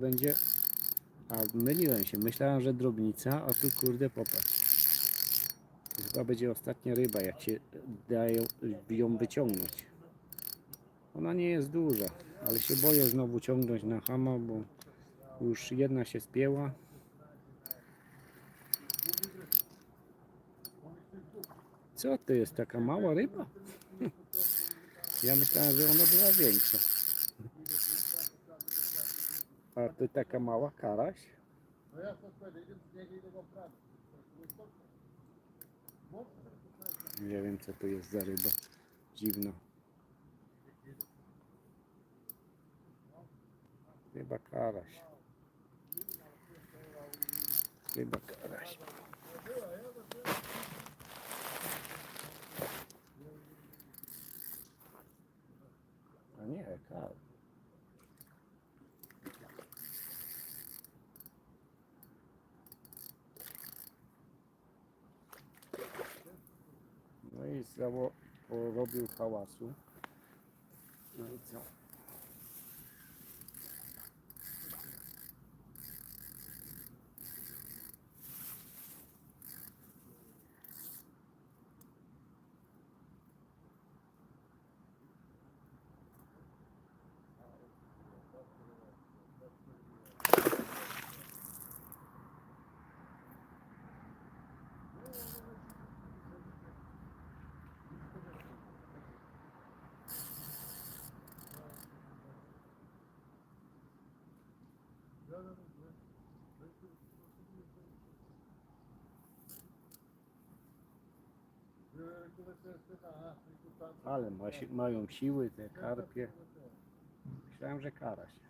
będzie. A myliłem się, myślałem, że drobnica, a tu kurde popatrz. To chyba będzie ostatnia ryba, jak się dają ją wyciągnąć. Ona nie jest duża, ale się boję znowu ciągnąć na hama, bo już jedna się spięła. Co to jest taka mała ryba? Ja myślałem, że ona była większa. A to taka mała karaś. Nie wiem co to jest za ryba. Dziwna. Chyba karaś. Chyba karaś. A nie, karaś. Zało porobił hałasu. No i co? Ale ma, mają siły te karpie. Myślałem, że karaś.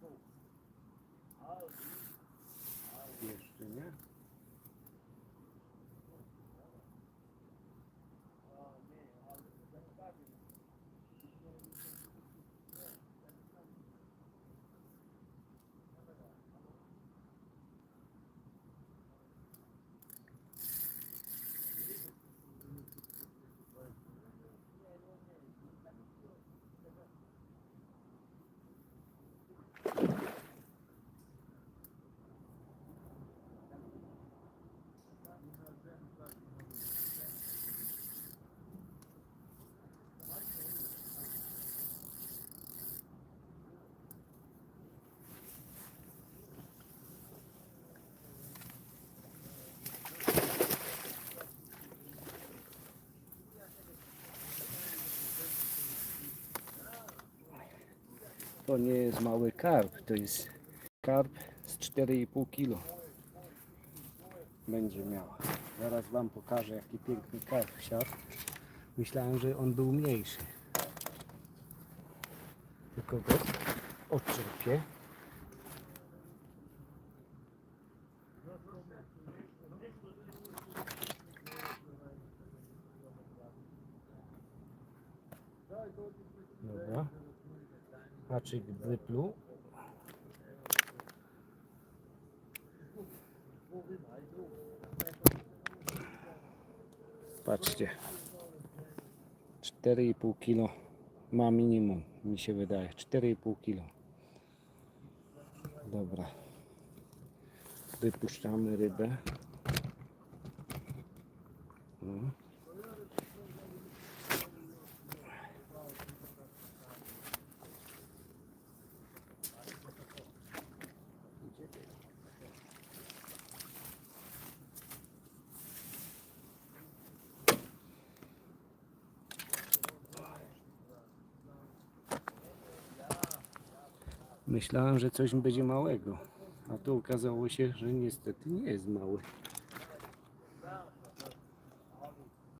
pouco. To nie jest mały karp, to jest karp z 4,5 kg. Będzie miała. Zaraz Wam pokażę jaki piękny karp siadł. Myślałem, że on był mniejszy. Tylko go odczerpię. Dobra. Haczyk wypluł. Patrzcie. 4,5 kg ma minimum, mi się wydaje. 4,5 kg. Dobra. Wypuszczamy rybę. Myślałem, że coś będzie małego, a tu okazało się, że niestety nie jest mały.